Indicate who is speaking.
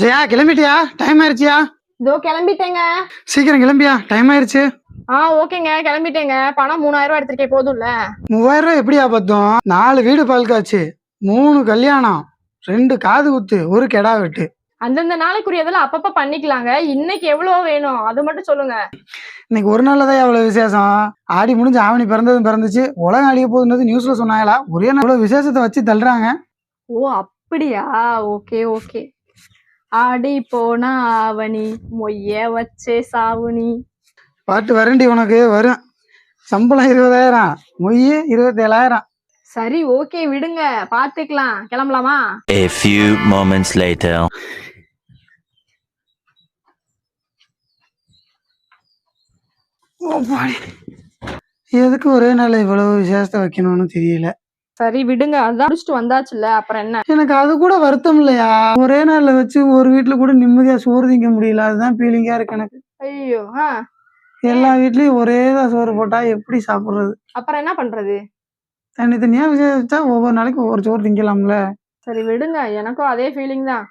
Speaker 1: ஜெயா கிளம்பிட்டியா? டைம் ஆயிருச்சியா?
Speaker 2: இதோ கிளம்பிட்டேங்க.
Speaker 1: சீக்கிரம் கிளம்பியா? டைம் ஆயிருச்சு.
Speaker 2: ஆ ஓகேங்க கிளம்பிட்டேங்க. பணம் மூணாயிரம் ரூபாய் எடுத்திருக்கேன் போதும்ல.
Speaker 1: மூவாயிரம் ரூபாய் எப்படியா பத்தும்? நாலு வீடு பால் காய்ச்சு மூணு கல்யாணம். ரெண்டு காது குத்து ஒரு கெடா வெட்டு.
Speaker 2: அந்தந்த நாளைக்குரியதெல்லாம் அப்பப்ப பண்ணிக்கலாங்க. இன்னைக்கு எவ்வளவு வேணும்? அது மட்டும் சொல்லுங்க.
Speaker 1: இன்னைக்கு ஒரு நாள்ல தான் அவ்வளவு விசேஷம்? ஆடி முடிஞ்சு ஆவணி பிறந்ததும் பிறந்துச்சு. உலகம் அழிய போகுதுன்றது நியூஸ்ல சொன்னாங்களா? ஒரே நாள் விசேஷத்தை வச்சு தள்ளுறாங்க.
Speaker 2: ஓ அப்படியா? Okay okay. ஆடி போனா ஆவணி மொய்ய வச்சே சாவுனி.
Speaker 1: பாட்டு வரண்டி உனக்கு வரும். சம்பளம் இருபதாயிரம் மொய் இருபத்தேழாயிரம்.
Speaker 2: சரி ஓகே விடுங்க. பாத்துக்கலாம். கிளம்பலாமா?
Speaker 3: A few moments later.
Speaker 1: ஓ, பாடி. எதுக்கு ஒரே நாள் இவ்வளவு விசேஷத்தை வைக்கணும்னு தெரியல.
Speaker 2: சரி விடுங்க. அதான் முடிச்சுட்டு வந்தாச்சுல்ல அப்புறம் என்ன?
Speaker 1: எனக்கு அது கூட வருத்தம் இல்லையா? ஒரே நாள்ல வச்சு ஒரு வீட்டுல கூட நிம்மதியா சோறு திங்க முடியல. அதுதான் ஃபீலிங்கா இருக்கு எனக்கு.
Speaker 2: ஐயோ ஆ.
Speaker 1: எல்லா வீட்லயும் ஒரே தான் சோறு போட்டா எப்படி சாப்பிடுறது?
Speaker 2: அப்புறம் என்ன பண்றது?
Speaker 1: தனித்தனியா விசேஷிச்சா ஒவ்வொரு நாளைக்கு ஒவ்வொரு சோறு திங்கலாம்ல?
Speaker 2: சரி விடுங்க. எனக்கும் அதே ஃபீலிங் தான்.